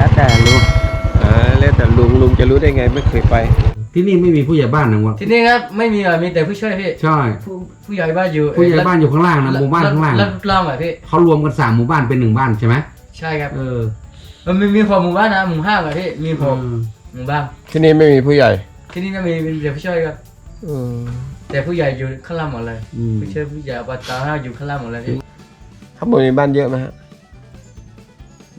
แล้วแต่ลุงอ่าแล้วแต่ลุงลุงจะรู้ได้ไงไม่เคยไป ที่นี่ไม่มีผู้ใหญ่บ้านนะวะที่นี่ครับไม่มีอะไรมีแต่ผู้ช่วยพี่ใช่ ผู้ผู้ใหญ่บ้านอยู่ผู้ใหญ่บ้านอยู่ข้างล่างนะหมู่บ้านข้างล่างแล้วล่างอะพี่เขารวมกันสามหมู่บ้านเป็นหนึ่งบ้านใช่ไหมใช่ครับเออมันมีมีหกหมู่บ้านนะหมู่ห้าอะพี่มีหกหมู่บ้านที่นี่ไม่มีผู้ใหญ่ ที่นี่ไม่มีมีแต่ผู้ช่วยครับอืมแต่ผู้ใหญ่อยู่ข้างล่างหมดเลยอืมผู้ช่วยผู้ใหญ่อบตอยู่ข้างล่างหมดเลยพี่ข้างบนมีบ้านเยอะไหมฮะ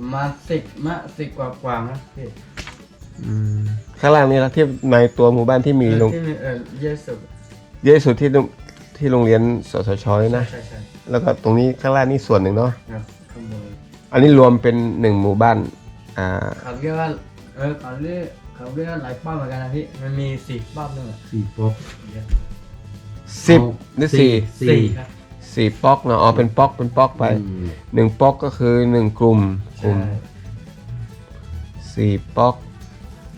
ประมาณสิบมะสิบกว่ากว่านะพี่อืมข้างล่างนี่ละที่ในตัวหมู่บ้านที่มีโรงที่มีเออเยอะสุดเยอะที่สุดที่โรงที่โรงเรียนสสชนี่นะ ใช่ใช่แล้วก็ตรงนี้ข้างล่างนี่ส่วนหนึ่งเนาะ ครับข้างบนอันนี้รวมเป็นหนึ่งหมู่บ้าน อ่าเขาเรียกว่าเออเขาเรียกเขาเรียกว่าหลายป้อมเหมือนกันนะพี่มันมีสี่ป้อมนึงอะสี่ป๊อกสิบหรือสี่สี่ครับ สี่ป๊อกเนาะอ๋อเป็นป๊อกเป็นป๊อกไปอืม หนึ่งป๊อกก็คือหนึ่งกลุ่มกลุ่มใช่สี่ป๊อก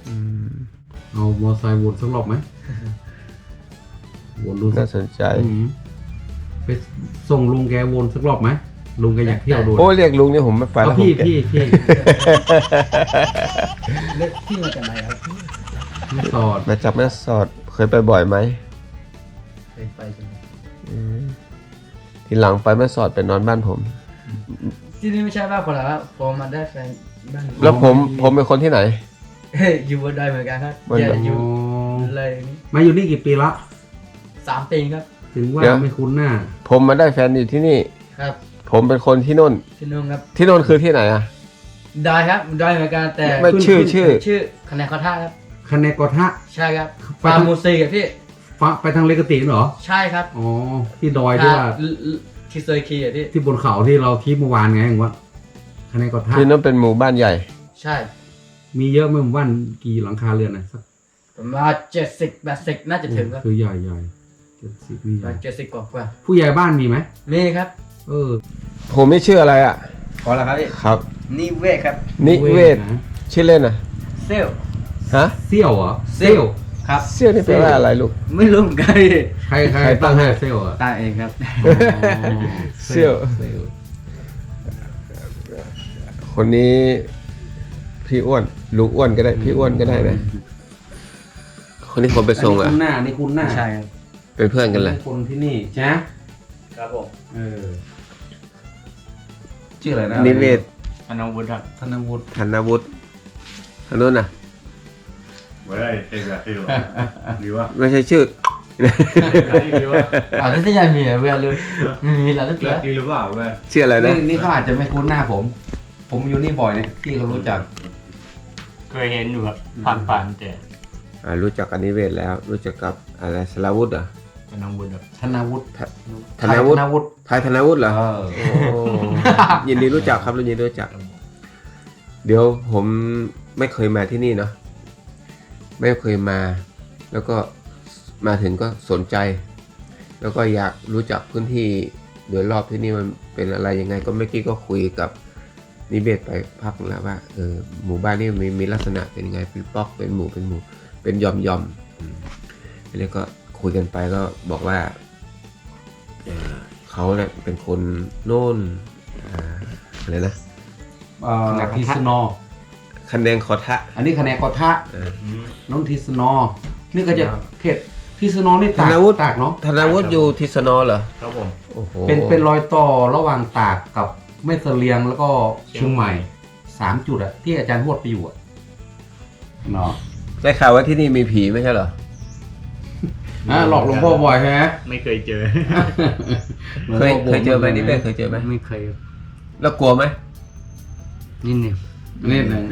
อืมเอามอไซค์วนสักรอบไหม วนดูสัน่ากสนใจ อืมไปส่งลุงแกวนสักรอบไหมลุงแกอยากเที่ยวดูโอ้เรียกลุงนี่ผมไม่ไปเอาแล้วพี่ผมแก่พี่พี่เลือกที่มาจากไหนครับพี่สอดมาจับแม่สอดเคยไปบ่อยไหมเคยไปใช่ไหมอืม ทีหลังไปแม่สอดไปนอนบ้านผม ที่นี่ไม่ใช่บ้านคนละครับผมมาได้แฟนบ้านแล้วผมผมเป็นคนที่ไหน เฮ้ยอยู่บนดอยเหมือนกันครับบนดอย อย่าอยู่อ๋อเลยนี่มาอยู่นี่กี่ปีละ สามปีครับ ถึงว่าเดี๋ยว ไม่คุ้นหน้า ผมมาได้แฟนอยู่ที่นี่ ครับผมเป็นคนที่นู่น ที่นู่นครับที่นู่นคือที่ไหนอะดอยครับดอยเหมือนกันแต่ไม่ขึ้นชื่อขึ้น ชื่อ ชื่อคะแนนคอท่าครับคะแนนกอทะใช่ครับไปฟาร์ทางมมูซีกับพี่ ฟ้าไปทางเลกติเหรอ ใช่ครับอ๋อ ที่ดอยที่ว่าที่เซอร์คีอะพี่ที่บนเขาที่เราที่เมื่อวานไงเห็นว่าคะแนนกอทะที่นั่นเป็นหมู่บ้านใหญ่ ใช่มีเยอะไหมหมู่บ้านกี่หลังคาเรือนนะสักประมาณเจ็ดสิบแปดสิบน่าจะถึงครับคือใหญ่ใหญ่เจ็ดสิบมีปใหระญ่มาณเจ็ดสิบกว่ากว่าผู้ใหญ่บ้านมีไหมมีครับ เออ ผมไม่ชื่ออะไรอะพอแล้วครับพี่ครับนี่เวทครับ นิเวศนะชื่อเล่นอะเซลฮะเซี่ยวเหรอเซี่ยว ครับเซี่ยวนี่แปลว่าอะไรลูก ไม่รู้เหมือนกันพี่ใครใครใครตั้ตั้งงให้ให้เซี่ยวเหรอะตาเองครับ เซี่ยว เซี่ยวคนนี้พี่อ้วนลุงอ้วนก็ได้ พี่อ้วนก็ได้นะคนที่ผมไปส่งอัอะนนี้คุณหน้าอันนี่คุณหน้าใช่ครับเป็นเพื่อนกันเลยคนที่นี่ใช่ไหมครับผมเออชื่ออะไรนะนิเวศพนมวุฒิครับธนวุฒิธนวุฒิทางนู้นน่ะ Voilà, è vero. Arriva. ไม่ใช่ชื่อ Arriva. อ่าที่ที่ยังมีอะเวลเลยไม่มีแล้วทุกอย่าง Il va, beh. ชื่ออะไรนะ นี่นี่เขาอาจจะไม่คุ้นหน้าผม ผมอยู่นี่บ่อยเนี่ยที่เขารู้จัก เคยเห็นอยู่ครับผ่านผ่านๆแต่อ่ารู้จักกับนิเวศแล้ว รู้จักกับอะไรสลาวุฒิเหรอะเป็นน้องบุญครับธนวุฒิธนวุฒิ ธนวุฒิไทยธนวุฒิเหรอ เออโอ้ยินดีรู้จักครับยินดีรู้จัก เดี๋ยวผมไม่เคยมาที่นี่เนาะ ไม่เคยมา แล้วก็มาถึงก็สนใจ แล้วก็อยากรู้จักพื้นที่โดยรอบที่นี่มันเป็นอะไรยังไง ก็เมื่อกี้ก็คุยกับนิเบศไปพักแล้วว่าเออหมู่บ้านนี่มีมีลักษณะเป็นยังไงเป็นปอกเป็นหมู่เป็นหมู่เป็นหย่อมหย่อมๆอืมแล้วก็คุยกันไปก็บอกว่าเอ่อเขาเนี่ยเป็นคนโน่นอ่าอะไรนะเอ่อทิสนอ คะแนนคอทะอันนี้คะแนนกอทะเออน้องทิสนอ นี่ก็จะเขตทิสนอนี่ตากธนวุฒิ ตากเนาะธนวุฒิอยู่ทิศนอเหรอครับผม โอ้โหเป็นเป็นรอยต่อระหว่างตากกับแม่เสลียงแล้วก็เชียงใหม่สามจุดอะที่อาจารย์พวดไปอยู่อะเนาะได้ข่าวว่าที่นี่มีผีไม่ใช่เหรออะหลอกหลวงพ่อบ่อยใช่ไหมไม่เคยเจอ เคยเคยเจอไหมนี่เป็นเคยเจอไหมไม่เคยแล้วกลัวไหมนี่เนี่ย นี่หนึ่ง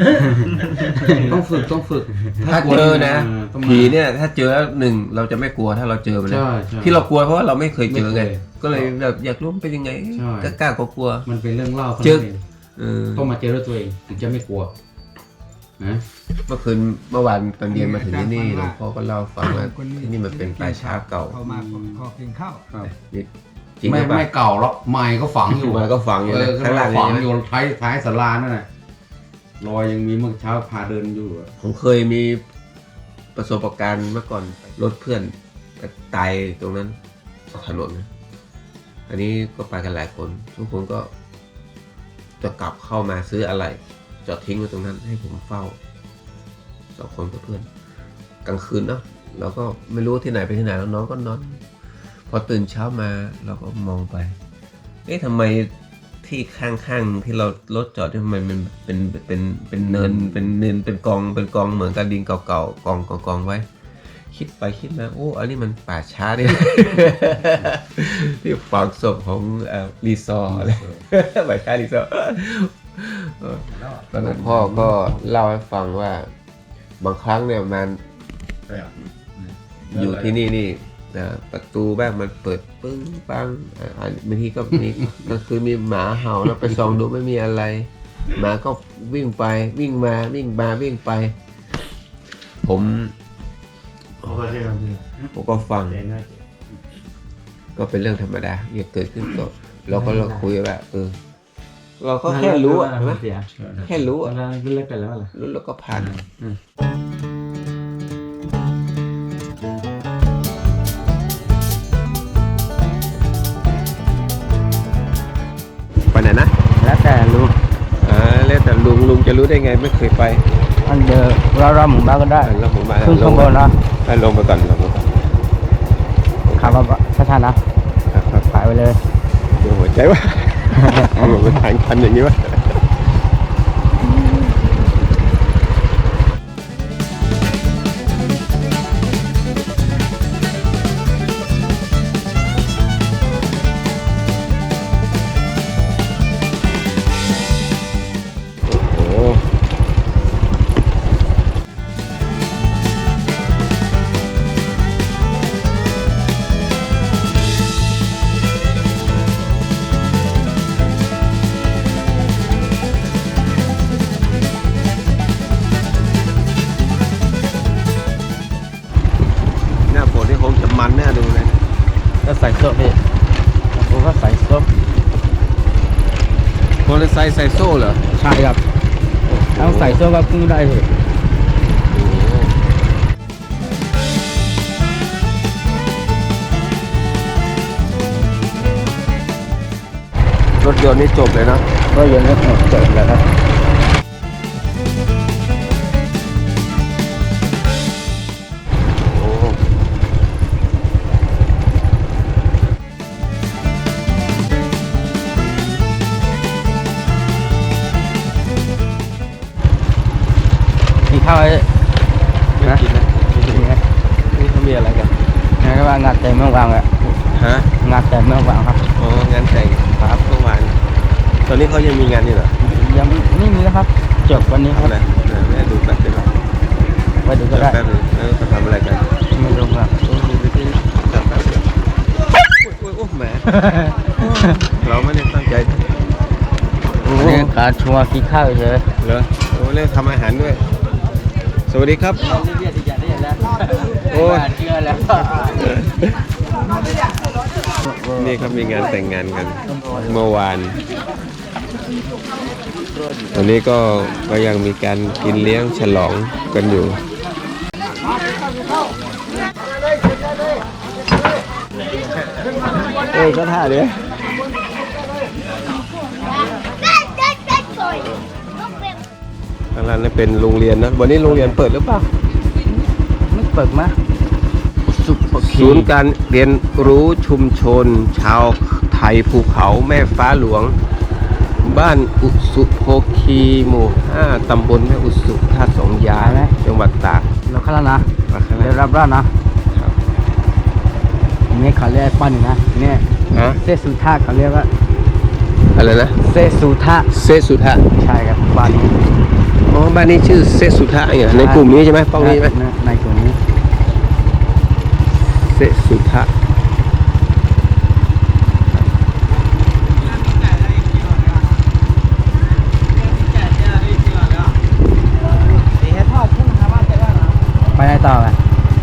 ต้องฝึกต้องฝึกถ้าเจอนะต้องมา ผีเนี่ยถ้าเจอแล้วหนึ่งเราจะไม่กลัวถ้าเราเจอมันนะใช่ใช่ที่เรากลัวเพราะว่าเราไม่เคยเจอไงไม่เคยก็เลยแบบอยากรู้มันเป็นยังไงใช่ ก็กล้ากลัวมันเป็นเรื่องเล่าเจอท่านั้นงเออต้องมาเจอด้วยตัวเองถึงจะไม่กลัวนะเมื่อคืนเมื่อวานตอนเย็นมาถึงที่นี่หลวงพ่อก็เล่าฟังว่าที่นี่มันเป็นป่าช้าเก่าเข้ามาขอกินข้าวนี่จริงหไม่รือเปล่าไม่เก่าหรอกไม้ก็ฝังอยู่มันก็ฝังอยู่เอนะอข้างล่างฝังนี่อยู่ท้ายท้ายศาลานั่นแหละ รอยยังมีเมื่อเช้าพาเดินอยู่อะผมเคยมีประสบการณ์เมื่อก่อนรถเพื่อนตายตรงนั้นถนนนะอันนี้ก็ไปกันหลายคน ทุกคนก็จะกลับเข้ามาซื้ออะไร จอดทิ้งไว้ตรงนั้น ให้ผมเฝ้าสองคนกับเพื่อน กลางคืนเนาะเราก็ไม่รู้ที่ไหนไปที่ไหนแล้วน้องก็นอน พอตื่นเช้ามาเราก็มองไป เอ๊ะทำไม ที่ข้างๆที่เรารถจอดทำไมมันเป็นเป็นเป็นเนินเป็นเนินเป็นกองเป็นกองเหมือนกับดินเก่าๆกองกองกองไว้ คิดไปคิดมาโอ้อันนี้มันป่าช้าเนี่ยที่ฝังศพของเอ่อรีซอร์อะไรป่าช้ารีซอร์เออตอนนั้นพ่อก็เล่าให้ฟังว่า บางครั้งเนี่ยมัน Ja. อยู่ที่นี่นี่นะ ประตูบ้านมันเปิดปึ้งปังอ่าอ่าบางทีก็มีก็คือมีหมาเห่าแล้วไปส่องดูไม่มีอะไร หมาก็วิ่งไปวิ่งมาวิ่งมาวิ่งไป ผม Vad säger du? ผมก็ฟัง ก็เป็นเรื่องธรรมดาอย่าเกิดขึ้นก็เราก็เราคุยว่าเออเราก็แค่รู้อะใช่ไหมแค่รู้อะเลิกกันแล้วเหรอรู้แล้วก็ผ่าน จะรู้ได้ไงไม่เคยไปอันเดอร์เราเราหมู่บ้านก็ได้อะแล้วผมมาขึ้นข้างบนนะอะลงไปก่อนลงไปก่อนขับมาช้าๆนะครับครับขายไปเลยดูหัวใจว่าเอาหัวมันทางคันอย่างนี้วะ ทั้งใส่ส้มก็กุ้งได้พี่รถยนต์นี่จบเลยเนาะก็ยังไม่หมดเกิดแล้วครับ เราไม่ได้ตั้งใจนี่การชวนกินข้าวเฉยเหรอโอ้เล่นทำอาหารด้วย สวัสดีครับโอ้ยนี่เขามีงานแต่งงานกันเมื่อวานตอนนี้ก็ก็ยังมีการกินเลี้ยงฉลองกันอยู่ อ้ยก็ท่าเนี้ยทางร้านนี่เป็นโรงเรียนนะ วันนี้โรงเรียนเปิดหรือเปล่า ไม่เปิดมะสุโขทัยศูนย์การเรียนรู้ชุมชน ชาวไทยภูเขาแม่ฟ้าหลวง บ้านอุสุโพคีหมู่ห้าตำบลแม่อุสุท่าสองยาจังหวัดตากเราเข้าแล้วนะมาข้างหเดี๋ยวน้ารับร้านนะครับอั นนี่เขาเรียกปั้นนะเนี่ยฮะเซสุท่าเขาเรียกว่าอะไรนะเซสุท่าเซสุทะใช่ครับบ้านนี้อ๋อบ้านนี้ชื่อเซสุทะเนี่ยในกลุ่มนี้ใช่ไหมป้องนี้ใช่ไหมในในกลุ่มนี้เซสุทะ嗯ไปไหนต่อไหม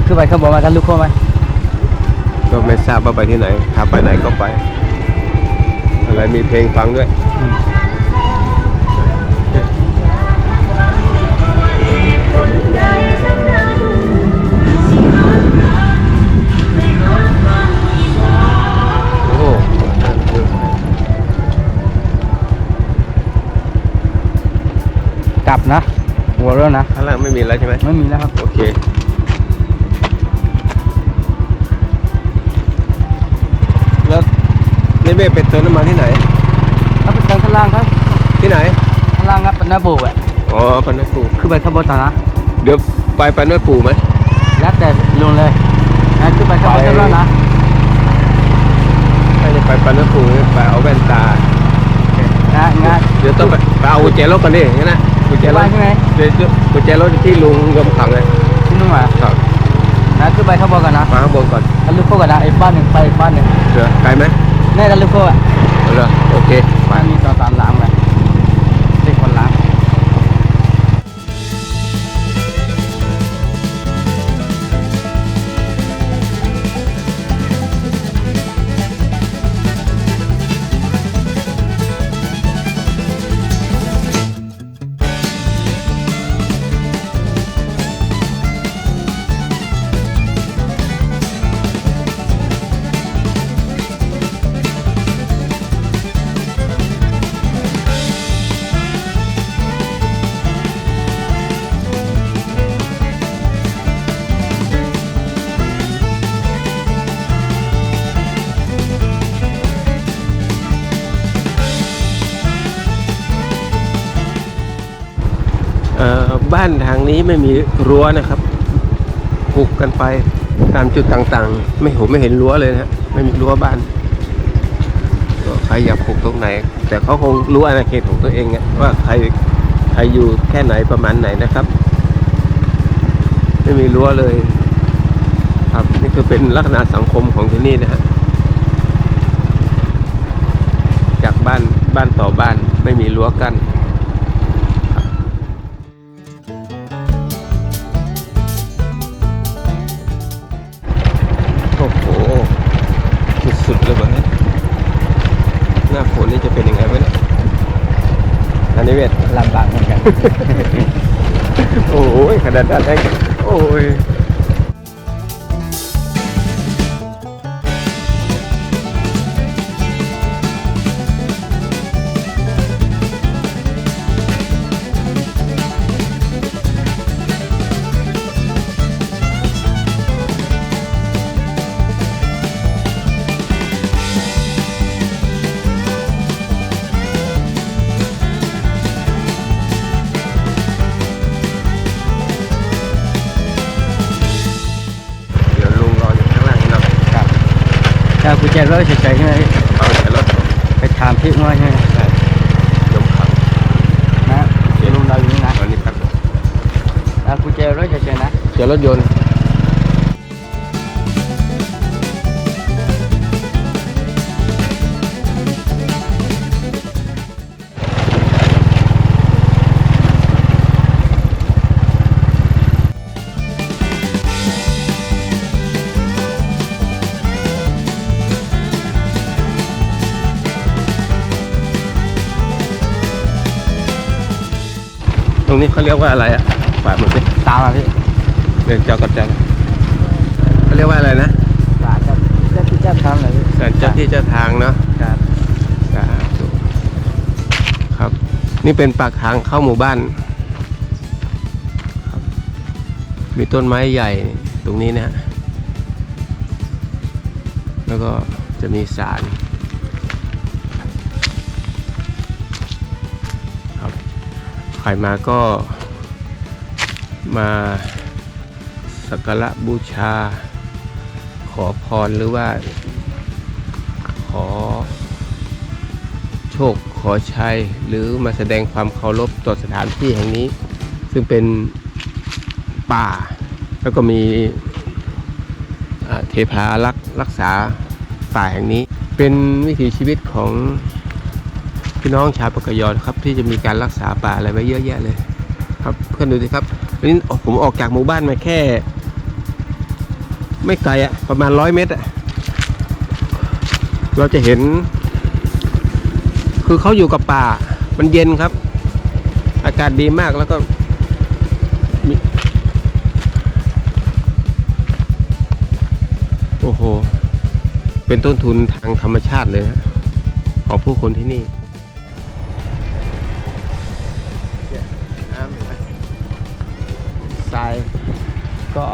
คือไปข้างบนมากันลูกโค้ไหม ก็ไม่ทราบว่าไปที่ไหนถ้าไปไหนก็ไป อะไรมีเพลงฟังด้วยโอ้โหกลับนะหัวแล้วนะข้างล่างไม่มีแล้วใช่ไหมไม่มีแล้วครับ โอเค นี่เมฆเป็นเติมน้ำมันที่ไหนถ้าไปเติมข้างล่างครับที่ไหนข้างล่างครับเป็นหน้าโบกอะอ๋อปันนปูขึ้นไปข้างบนต่อนะเดี๋ยวไปปันนปูไหมแล้วแต่ลงเลยนะขึ้นไปข้างบนข้างล่างนะถ้าจะไปปันนปูไปเอาแว่นตานะงานเดี๋ยวต้องไปไปเอากุญแจรถกันดิงั้นนะกุญแจรไปถใช่ไหมเดี๋ยวกุญแจรถที่ลุงยมขังเลยที่นู่นอะครับนะขึ้นไปข้างบนกันนะมาข้างบนก่อนแล้วลึกเข้ากันนะไอ้บ้านหนึ่งไปอีกบ้านหนึ่งเดี๋ยวไกลไหม แน่กันลึกเข้อะเอโอเคมา ไม่มีรั้วนะครับปลูกกันไปตามจุดต่างๆ ไม่ผมไม่เห็นรั้วเลยนะไม่มีรั้วบ้านก็ใครอยากปลูกตรงไหน แต่เขาคงรู้อาณาเขตของตัวเองว่าใครใครอยู่แค่ไหนประมาณไหนนะครับ ไม่มีรั้วเลย ครับนี่คือเป็นลักษณะสังคมของที่นี่นะฮะจากบ้านบ้านต่อบ้านไม่มีรั้วกั้น โอ้ยขนาดนั้นเองโอ้ย จรถเฉยๆใช่ไหมเอาแต่รถไปถามพี่ว่าใช่ไหมใช่ยมขังนะลุงเราอยู่นี่นะตอนนี้ครับแล้วกุญแจรถเฉยๆนะเจอรถยนต์ ตรงนี้เขาเรียกว่าอะไรอะฝากมาสิตามมาพี่เดินเจ้ากระจังเขาเรียกว่าอะไรนะสาจะจะที่จะทำอะไรพี่ศาลเจ้าที่เจ้าทางเนาะครับสาธุครับ นี่เป็นปากทางเข้าหมู่บ้านครับมีต้นไม้ใหญ่ตรงนี้นะฮะแล้วก็จะมีศาลครั รมาก็มาสักการะบูชา ขอพรหรือว่า ขอ โชคขอชัย หรือมาแสดงความเคารพต่อสถานที่แห่งนี้ ซึ่งเป็นป่า แล้วก็มีเทพารักษ์รักษาป่าแห่งนี้ เป็นวิถีชีวิตของ พี่น้องชาวปากยอครับที่จะมีการรักษาป่าอะไรไว้เยอะแยะเลย ครับเพื่อนดูสิครับวันนี้ผมออกจากหมู่บ้านมาแค่ ไม่ไกลอะประมาณร้อยเมตรอะเราจะเห็น คือเขาอยู่กับป่า มันเย็นครับ อากาศดีมากแล้วก็โอ้โห เป็นต้นทุนทางธรรมชาติเลยนะ ของผู้คนที่นี่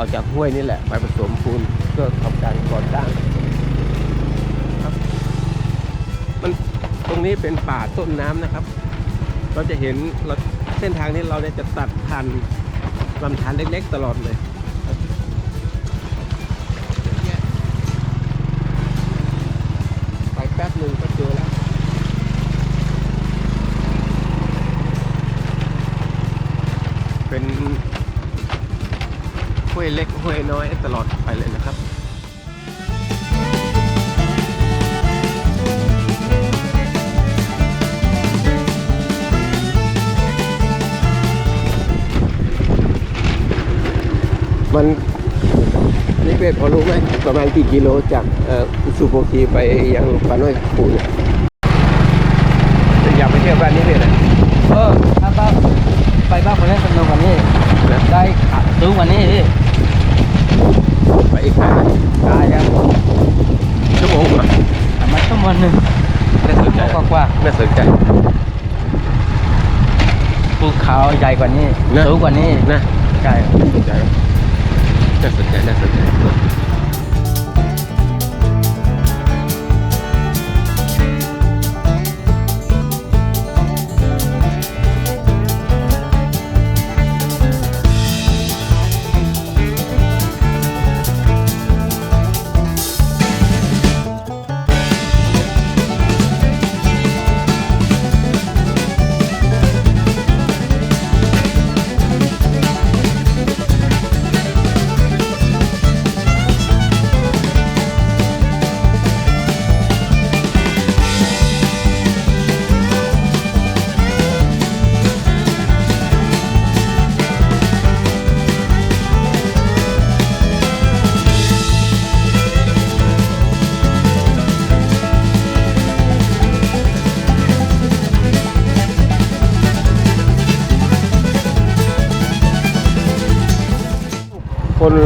อกจากห้วยนี่แหละ ไปผสมปูนเพื่อทำการก่อสร้างครับมันตรงนี้เป็นป่าต้นน้ำนะครับ เราจะเห็นเราเส้นทางนี้เราเนี่ยจะตัดผ่านลำธารเล็กๆ ตลอดเลย ห้วยเล็กห้วยน้อยตลอดไปเลยนะครับมันนี่เป็นพอรู้ไหมประมาณกี่กิโลจากเอ่ออุสุโขทีไปยังปาน้อยปูเนี่ยอยากไปเที่ยวบ้านนี้เลยนะเออถ้าบ้านไปบ้านคนนี้สนุกกว่านี้นะได้ขาสูงกว่านี้พี่ ไปอีกครั้งได้ครับชั่วโมงกว่าแต่มันชั่วโมงหนึ่งน่าสนใจกว่ากว่าน่าสนใจภูเขาใหญ่กว่านี้นะสูงกว่านี้นะใช่น่าสนใจน่าสนใจน่าสนใจ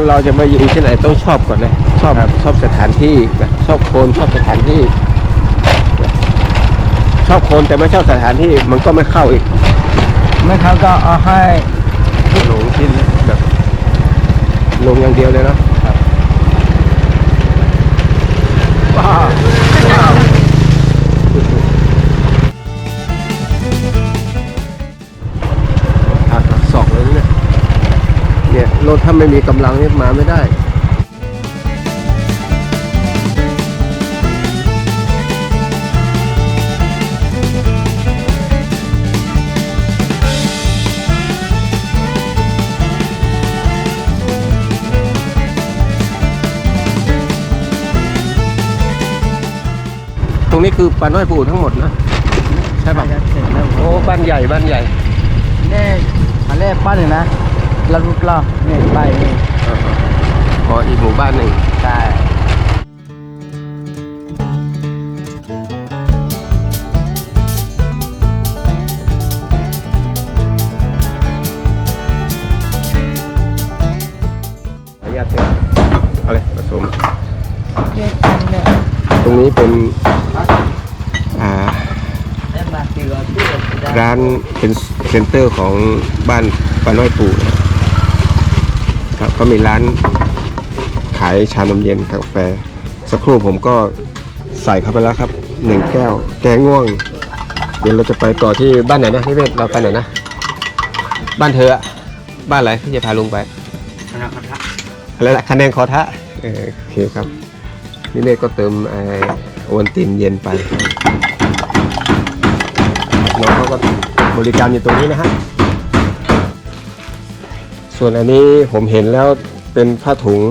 เราจะมาอยู่ที่ไหนต้องชอบก่อนนะ ชอบชอบสถานที่นะชอบคนชอบสถานที่นะชอบคนแต่ไม่ชอบสถานที่มันก็ไม่เข้าอีก ไม่เขาก็เอาให้หลงที่แบบลงอย่างเดียวเลยเนาะ รถถ้าไม่มีกำลังนี่มาไม่ได้ตรงนี้คือปลาน้อยปูทั้งหมดนะ ใช่ปะเสร็จแล้วโอ้บ้านใหญ่บ้านใหญ่นี่อันแรกบ้านหนึ่งนะ แล้วรูปล่อนี่ไปนี่อ่าฮะอ๋ออีกหมู่บ้านหนึ่ง ใช่ขออนุญาตเถอะเอาเลยผสมตรงนี้เป็นอ่าได้มาตีว่าที่ได้ร้านเป็นเซ็นเตอร์ของบ้านปาน้อยปู่ ครับก็มีร้านขายชานมเย็นกาแฟ สักครู่ผมก็ใส่เข้าไปแล้วครับหนึ่งแก้ว แกงง่วง เดี๋ยวเราจะไปต่อที่บ้านไหนนะพี่เวทเราไปไหนนะ บ้านเธออะบ้านอะไรที่จะพาลุงไปคณะคณะอะไรนะคะแนนคอทะเออโอเคครับนี่เนตก็เติมไอโอวัลตินเย็นไปน้องเขาก็บริการอยู่ตรงนี้นะฮะ ส่วนอันนี้ผมเห็นแล้วเป็นผ้าถุง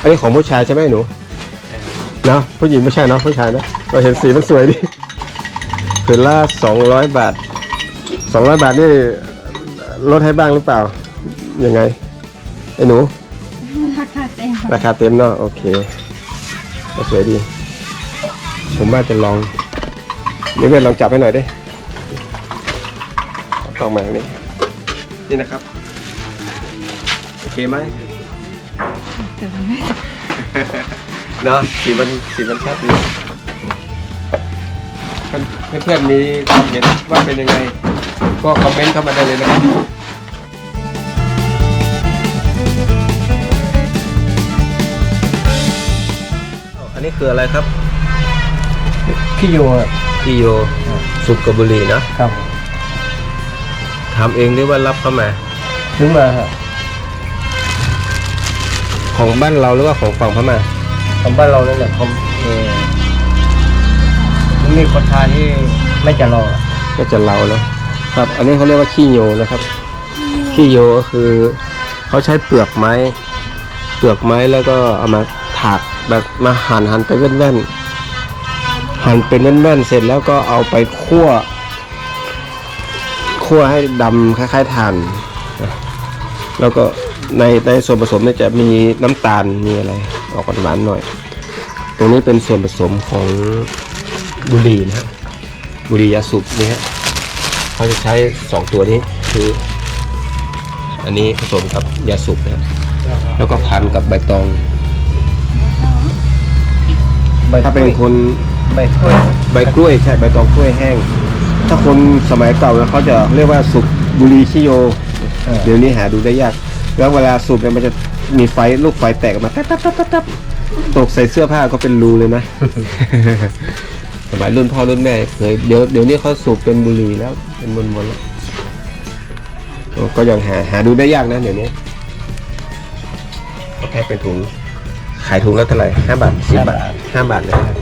อันนี้ของผู้ชายใช่ไหมหนูเนาะผู้หญิงไม่ใช่เนาะผู้ชายนะเราเห็นสีมันสวยดีผืนละสองร้อยบาทสองร้อยบาทนี่ลดให้บ้างหรือเปล่า ยังไงไอ้หนู ราคาเต็มราคาเต็มเนาะโอเคก็สวยดี ผมว่าจะลองนี่เว้นลองจับให้หน่อยดิต้องมานี่นี่นะครับ โอเคไหมแต่ไม่เนาะสีมันสีมันชัดดีเพื่อนๆมีความเห็นว่าเป็นยังไง ก็คอมเมนต์เข้ามาได้เลยนะครับอันนี้คืออะไรครับพี่โยพี่โยสุกบุรีนะครับทำเองหรือว่ารับเข้ามาถึงมาครับ ของบ้านเราหรือว่าของฝั่งพม่าของบ้านเรานั่นแหละผมเออมันมีคนทานที่ไม่จะรอก็จะเราแล้วครับ อันนี้เขาเรียกว่าขี้โยนะครับ ขี้โยก็คือเขาใช้เปลือกไม้ เปลือกไม้แล้วก็เอามาถากแบบมาหั่นหั่นเป็นแว่นๆหั่นเป็นแว่นๆเสร็จแล้วก็เอาไปคั่วคั่วให้ดำคล้ายๆถ่านนะแล้วก็ ในในส่วนผสมเนี่ยจะมีน้ำตาลมีอะไรออกหวานๆหน่อย ตรงนี้เป็นส่วนผสมของบุหรี่นะฮะบุหรี่ยาสูบนี่ฮะเขาจะใช้สองตัวนี้คือ อันนี้ผสมกับยาสูบนะฮะแล้วก็พันกับใบตองถ้าเป็นคนใบกล้วยใบกล้วยใช่ใบตองกล้วยแห้ง ถ้าคนสมัยเก่าเนี่ยเขาจะเรียกว่าสูบบุหรี่ชิโยเออเดี๋ยวนี้หาดูได้ยาก แล้วเวลาสูบเนี่ยมันจะมีไฟลูกไฟแตกออกมาแต๊บแต๊บแต๊บแต๊บตกใส่เสื้อผ้าก็เป็นรูเลยนะ สมัยรุ่นพ่อรุ่นแม่เคยเดี๋ยวเดี๋ยวนี้เขาสูบเป็นบุหรี่แล้ว เป็นมวนๆแล้วโอ้ก็ยังหาหาดูได้ยากนะเดี๋ยวนี้ก็แพ็คเป็นถุง ขายถุงละเท่าไหร่ห้าบาทสิบบาทห้าบาทเลยนะครับ